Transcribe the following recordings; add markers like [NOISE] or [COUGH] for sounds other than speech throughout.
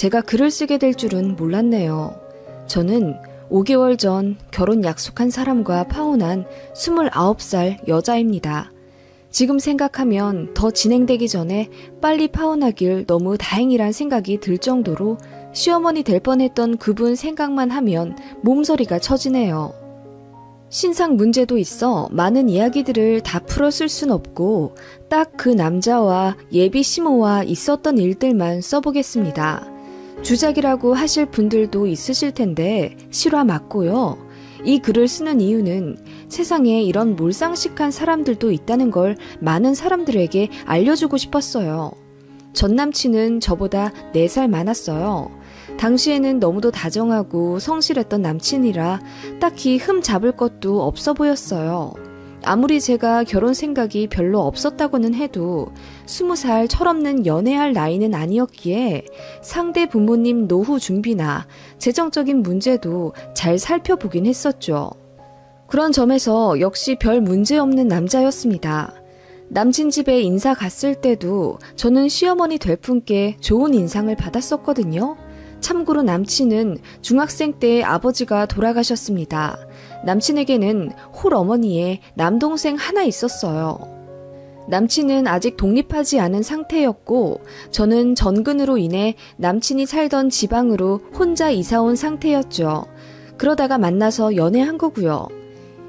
제가 글을 쓰게 될 줄은 몰랐네요. 저는 5개월 전 결혼 약속한 사람과 파혼한 29살 여자입니다. 지금 생각하면 더 진행되기 전에 빨리 파혼하길 너무 다행이란 생각이 들 정도로 시어머니 될 뻔했던 그분 생각만 하면 몸서리가 처지네요. 신상 문제도 있어 많은 이야기들을 다 풀었을 순 없고 딱 그 남자와 예비 시모와 있었던 일들만 써보겠습니다. 주작이라고 하실 분들도 있으실 텐데 실화 맞고요. 이 글을 쓰는 이유는 세상에 이런 몰상식한 사람들도 있다는 걸 많은 사람들에게 알려주고 싶었어요. 전 남친은 저보다 4살 많았어요. 당시에는 너무도 다정하고 성실했던 남친이라 딱히 흠 잡을 것도 없어 보였어요. 아무리 제가 결혼 생각이 별로 없었다고는 해도 스무 살 철없는 연애할 나이는 아니었기에 상대 부모님 노후 준비나 재정적인 문제도 잘 살펴보긴 했었죠. 그런 점에서 역시 별 문제 없는 남자였습니다. 남친 집에 인사 갔을 때도 저는 시어머니 될 분께 좋은 인상을 받았었거든요. 참고로 남친은 중학생 때 아버지가 돌아가셨습니다. 남친에게는 홀 어머니의 남동생 하나 있었어요. 남친은 아직 독립하지 않은 상태였고, 저는 전근으로 인해 남친이 살던 지방으로 혼자 이사 온 상태였죠. 그러다가 만나서 연애한 거고요.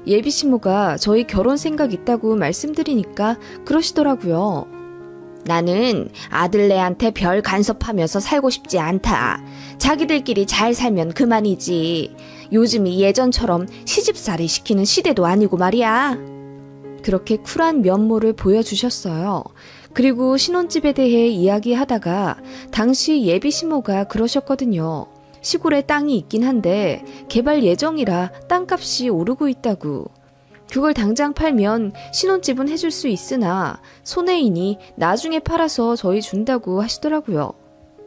예비 시모가 저희 결혼 생각 있다고 말씀드리니까 그러시더라고요. 나는 아들네한테 별 간섭하면서 살고 싶지 않다. 자기들끼리 잘 살면 그만이지. 요즘이 예전처럼 시집살이 시키는 시대도 아니고 말이야. 그렇게 쿨한 면모를 보여주셨어요. 그리고 신혼집에 대해 이야기하다가 당시 예비 시모가 그러셨거든요. 시골에 땅이 있긴 한데 개발 예정이라 땅값이 오르고 있다고. 그걸 당장 팔면 신혼집은 해줄 수 있으나 손해이니 나중에 팔아서 저희 준다고 하시더라고요.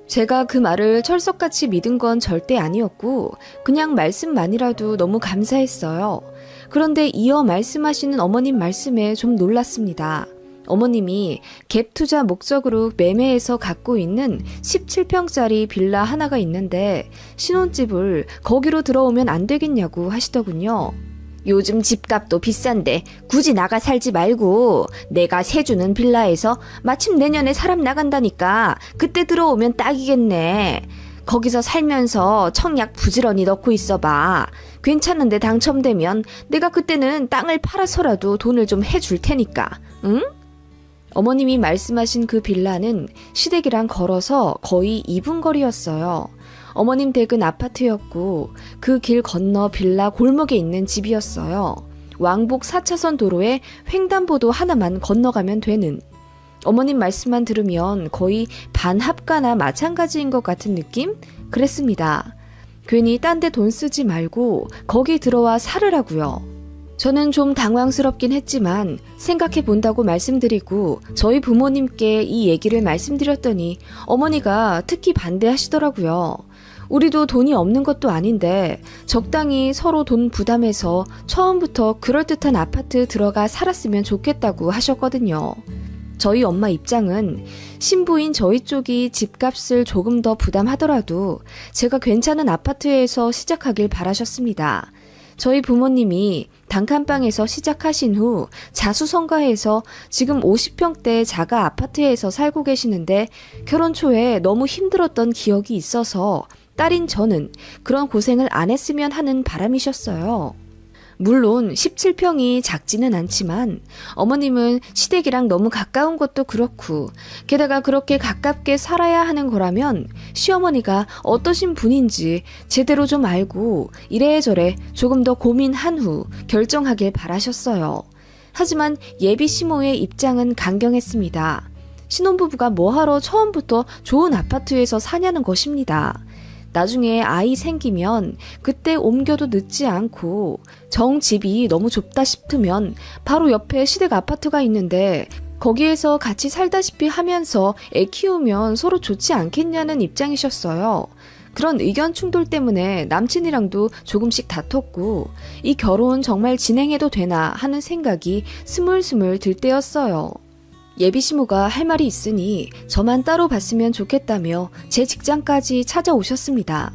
제가 그 말을 철석같이 믿은 건 절대 아니었고 그냥 말씀만이라도 너무 감사했어요. 그런데 이어 말씀하시는 어머님 말씀에 좀 놀랐습니다. 어머님이 갭 투자 목적으로 매매해서 갖고 있는 17평짜리 빌라 하나가 있는데 신혼집을 거기로 들어오면 안 되겠냐고 하시더군요. 요즘 집값도 비싼데 굳이 나가 살지 말고 내가 세주는 빌라에서 마침 내년에 사람 나간다니까 그때 들어오면 딱이겠네. 거기서 살면서 청약 부지런히 넣고 있어봐. 괜찮은데 당첨되면 내가 그때는 땅을 팔아서라도 돈을 좀 해줄 테니까. 응? 어머님이 말씀하신 그 빌라는 시댁이랑 걸어서 거의 2분 거리였어요. 어머님 댁은 아파트였고 그 길 건너 빌라 골목에 있는 집이었어요. 왕복 4차선 도로에 횡단보도 하나만 건너가면 되는. 어머님 말씀만 들으면 거의 반합가나 마찬가지인 것 같은 느낌? 그랬습니다. 괜히 딴 데 돈 쓰지 말고 거기 들어와 살으라고요. 저는 좀 당황스럽긴 했지만 생각해 본다고 말씀드리고 저희 부모님께 이 얘기를 말씀드렸더니 어머니가 특히 반대하시더라고요. 우리도 돈이 없는 것도 아닌데 적당히 서로 돈 부담해서 처음부터 그럴듯한 아파트 들어가 살았으면 좋겠다고 하셨거든요. 저희 엄마 입장은 신부인 저희 쪽이 집값을 조금 더 부담하더라도 제가 괜찮은 아파트에서 시작하길 바라셨습니다. 저희 부모님이 단칸방에서 시작하신 후 자수성가해서 지금 50평대 자가 아파트에서 살고 계시는데 결혼 초에 너무 힘들었던 기억이 있어서 딸인 저는 그런 고생을 안 했으면 하는 바람이셨어요. 물론 17평이 작지는 않지만 어머님은 시댁이랑 너무 가까운 것도 그렇고 게다가 그렇게 가깝게 살아야 하는 거라면 시어머니가 어떠신 분인지 제대로 좀 알고 이래저래 조금 더 고민한 후 결정하길 바라셨어요. 하지만 예비 시모의 입장은 강경했습니다. 신혼부부가 뭐하러 처음부터 좋은 아파트에서 사냐는 것입니다. 나중에 아이 생기면 그때 옮겨도 늦지 않고 정 집이 너무 좁다 싶으면 바로 옆에 시댁 아파트가 있는데 거기에서 같이 살다시피 하면서 애 키우면 서로 좋지 않겠냐는 입장이셨어요. 그런 의견 충돌 때문에 남친이랑도 조금씩 다퉜고 이 결혼 정말 진행해도 되나 하는 생각이 스물스물 들 때였어요. 예비 시모가 할 말이 있으니 저만 따로 봤으면 좋겠다며 제 직장까지 찾아오셨습니다.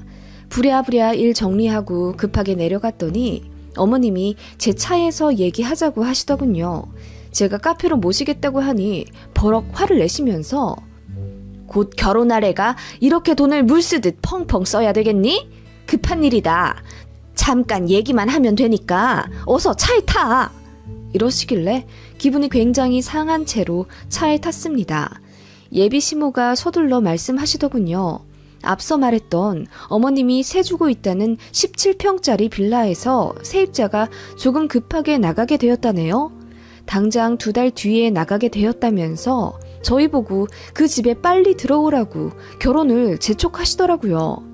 부랴부랴 일 정리하고 급하게 내려갔더니 어머님이 제 차에서 얘기하자고 하시더군요. 제가 카페로 모시겠다고 하니 버럭 화를 내시면서 곧 결혼할 애가 이렇게 돈을 물 쓰듯 펑펑 써야 되겠니? 급한 일이다. 잠깐 얘기만 하면 되니까 어서 차에 타. 이러시길래 기분이 굉장히 상한 채로 차에 탔습니다. 예비 시모가 서둘러 말씀하시더군요. 앞서 말했던 어머님이 세 주고 있다는 17평짜리 빌라에서 세입자가 조금 급하게 나가게 되었다네요. 당장 두 달 뒤에 나가게 되었다면서 저희 보고 그 집에 빨리 들어오라고 결혼을 재촉하시더라고요.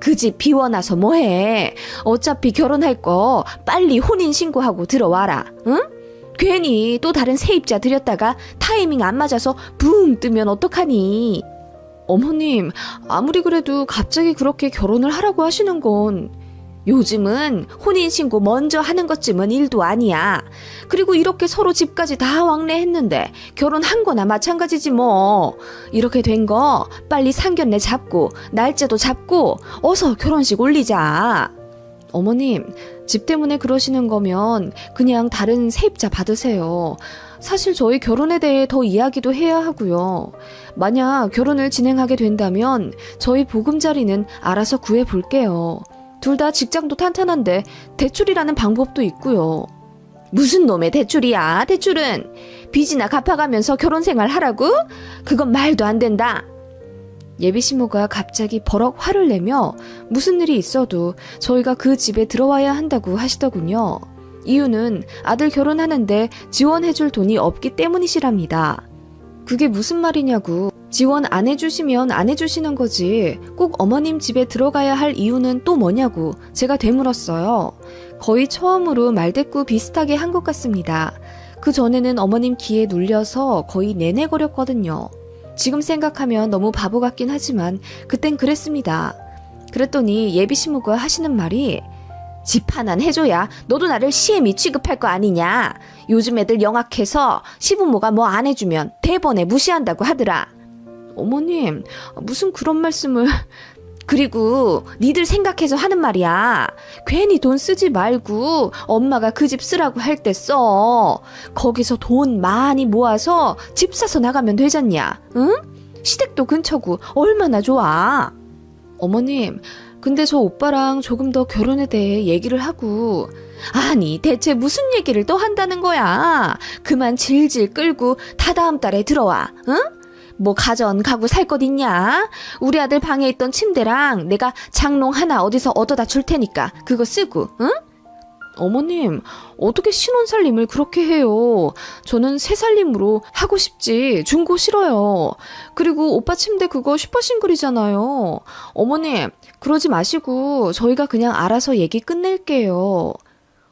그 집 비워놔서 뭐해. 어차피 결혼할 거 빨리 혼인 신고하고 들어와라. 응? 괜히 또 다른 세입자 들였다가 타이밍 안 맞아서 붕 뜨면 어떡하니? 어머님, 아무리 그래도 갑자기 그렇게 결혼을 하라고 하시는 건 요즘은 혼인신고 먼저 하는 것쯤은 일도 아니야. 그리고 이렇게 서로 집까지 다 왕래했는데 결혼한 거나 마찬가지지 뭐. 이렇게 된 거 빨리 상견례 잡고 날짜도 잡고 어서 결혼식 올리자. 어머님, 집 때문에 그러시는 거면 그냥 다른 세입자 받으세요. 사실 저희 결혼에 대해 더 이야기도 해야 하고요. 만약 결혼을 진행하게 된다면 저희 보금자리는 알아서 구해 볼게요. 둘 다 직장도 탄탄한데 대출이라는 방법도 있고요. 무슨 놈의 대출이야, 대출은? 빚이나 갚아가면서 결혼 생활 하라고? 그건 말도 안 된다. 예비 시모가 갑자기 버럭 화를 내며 무슨 일이 있어도 저희가 그 집에 들어와야 한다고 하시더군요. 이유는 아들 결혼하는데 지원해줄 돈이 없기 때문이시랍니다. 그게 무슨 말이냐고. 지원 안 해주시면 안 해주시는 거지. 꼭 어머님 집에 들어가야 할 이유는 또 뭐냐고 제가 되물었어요. 거의 처음으로 말대꾸 비슷하게 한 것 같습니다. 그 전에는 어머님 귀에 눌려서 거의 내내거렸거든요. 지금 생각하면 너무 바보 같긴 하지만 그땐 그랬습니다. 그랬더니 예비 시무가 하시는 말이 집 하나는 해줘야 너도 나를 시엠이 취급할 거 아니냐. 요즘 애들 영악해서 시부모가 뭐 안 해주면 대번에 무시한다고 하더라. 어머님, 무슨 그런 말씀을. [LAUGHS] 그리고 니들 생각해서 하는 말이야. 괜히 돈 쓰지 말고 엄마가 그 집 쓰라고 할 때 써. 거기서 돈 많이 모아서 집 사서 나가면 되잖냐. 응? 시댁도 근처고 얼마나 좋아. 어머님, 근데 저 오빠랑 조금 더 결혼에 대해 얘기를 하고 아니 대체 무슨 얘기를 또 한다는 거야? 그만 질질 끌고 다 다음 달에 들어와. 응? 뭐 가전 가구 살 것 있냐? 우리 아들 방에 있던 침대랑 내가 장롱 하나 어디서 얻어다 줄 테니까 그거 쓰고, 응? 어머님, 어떻게 신혼살림을 그렇게 해요? 저는 새살림으로 하고 싶지, 중고 싫어요. 그리고 오빠 침대 그거 슈퍼싱글이잖아요. 어머님, 그러지 마시고 저희가 그냥 알아서 얘기 끝낼게요.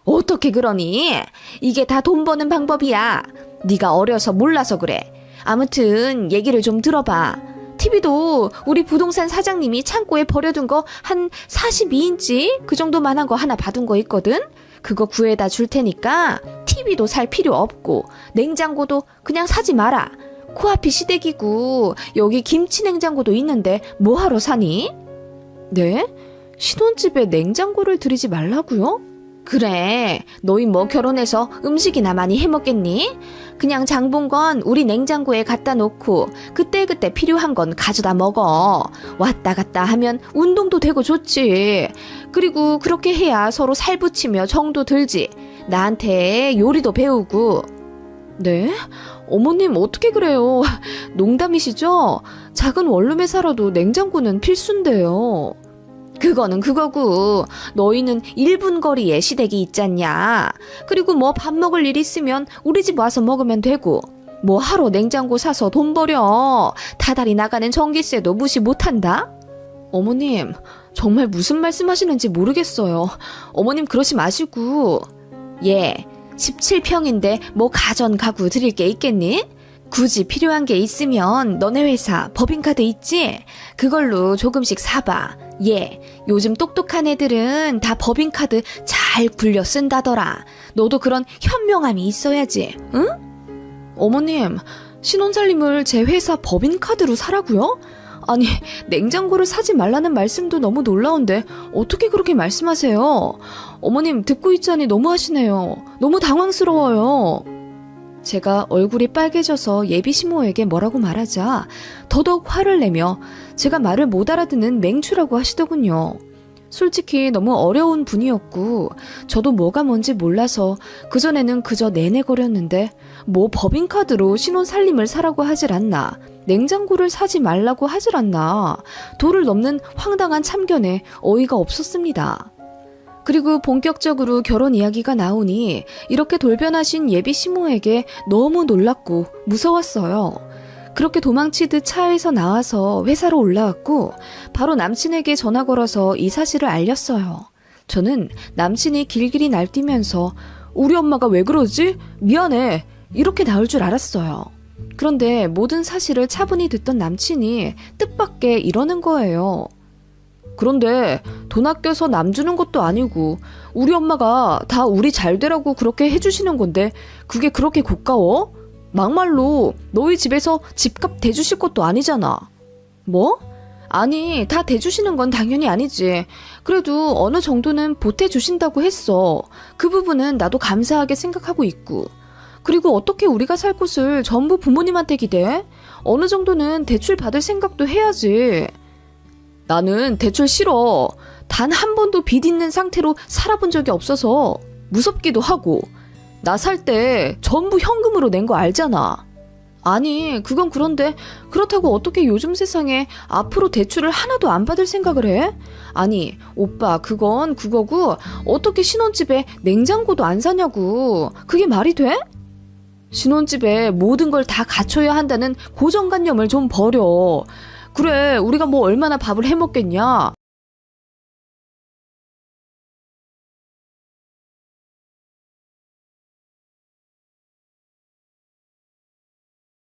어떻게 그러니? 이게 다 돈 버는 방법이야. 네가 어려서 몰라서 그래. 아무튼 얘기를 좀 들어봐. TV도 우리 부동산 사장님이 창고에 버려둔 거 한 42인치 그 정도만한 거 하나 받은 거 있거든? 그거 구해다 줄 테니까 TV도 살 필요 없고 냉장고도 그냥 사지 마라. 코앞이 시댁이고 여기 김치 냉장고도 있는데 뭐하러 사니? 네? 신혼집에 냉장고를 들이지 말라고요? 그래. 너희 뭐 결혼해서 음식이나 많이 해 먹겠니? 그냥 장본 건 우리 냉장고에 갖다 놓고 그때그때 필요한 건 가져다 먹어. 왔다 갔다 하면 운동도 되고 좋지. 그리고 그렇게 해야 서로 살 붙이며 정도 들지. 나한테 요리도 배우고. 네? 어머님 어떻게 그래요? 농담이시죠? 작은 원룸에 살아도 냉장고는 필수인데요. 그거는 그거고 너희는 1분 거리에 시댁이 있잖냐. 그리고 뭐 밥 먹을 일 있으면 우리 집 와서 먹으면 되고 뭐 하러 냉장고 사서 돈 버려. 다달이 나가는 전기세도 무시 못한다? 어머님, 정말 무슨 말씀 하시는지 모르겠어요. 어머님 그러지 마시고. 예, 17평인데 뭐 가전 가구 드릴 게 있겠니? 굳이 필요한 게 있으면 너네 회사 법인카드 있지? 그걸로 조금씩 사봐. 예, 요즘 똑똑한 애들은 다 법인카드 잘 굴려 쓴다더라. 너도 그런 현명함이 있어야지, 응? 어머님, 신혼살림을 제 회사 법인카드로 사라고요? 아니, 냉장고를 사지 말라는 말씀도 너무 놀라운데 어떻게 그렇게 말씀하세요? 어머님 듣고 있자니 너무하시네요. 너무 당황스러워요. 제가 얼굴이 빨개져서 예비 시모에게 뭐라고 말하자 더더욱 화를 내며 제가 말을 못 알아듣는 맹추라고 하시더군요. 솔직히 너무 어려운 분이었고 저도 뭐가 뭔지 몰라서 그전에는 그저 내내거렸는데 뭐 법인카드로 신혼 살림을 사라고 하질 않나 냉장고를 사지 말라고 하질 않나 도를 넘는 황당한 참견에 어이가 없었습니다. 그리고 본격적으로 결혼 이야기가 나오니 이렇게 돌변하신 예비 시모에게 너무 놀랐고 무서웠어요. 그렇게 도망치듯 차에서 나와서 회사로 올라왔고 바로 남친에게 전화 걸어서 이 사실을 알렸어요. 저는 남친이 길길이 날뛰면서 우리 엄마가 왜 그러지? 미안해. 이렇게 나올 줄 알았어요. 그런데 모든 사실을 차분히 듣던 남친이 뜻밖의 이러는 거예요. 그런데 돈 아껴서 남 주는 것도 아니고 우리 엄마가 다 우리 잘 되라고 그렇게 해주시는 건데 그게 그렇게 고가워? 막말로 너희 집에서 집값 대주실 것도 아니잖아. 뭐? 아니, 다 대주시는 건 당연히 아니지. 그래도 어느 정도는 보태주신다고 했어. 그 부분은 나도 감사하게 생각하고 있고. 그리고 어떻게 우리가 살 곳을 전부 부모님한테 기대? 어느 정도는 대출 받을 생각도 해야지. 나는 대출 싫어. 단 한 번도 빚 있는 상태로 살아본 적이 없어서 무섭기도 하고. 나 살 때 전부 현금으로 낸 거 알잖아. 아니, 그건 그런데 그렇다고 어떻게 요즘 세상에 앞으로 대출을 하나도 안 받을 생각을 해? 아니, 오빠, 그건 그거고 어떻게 신혼집에 냉장고도 안 사냐고. 그게 말이 돼? 신혼집에 모든 걸 다 갖춰야 한다는 고정관념을 좀 버려. 그래, 우리가 뭐 얼마나 밥을 해 먹겠냐?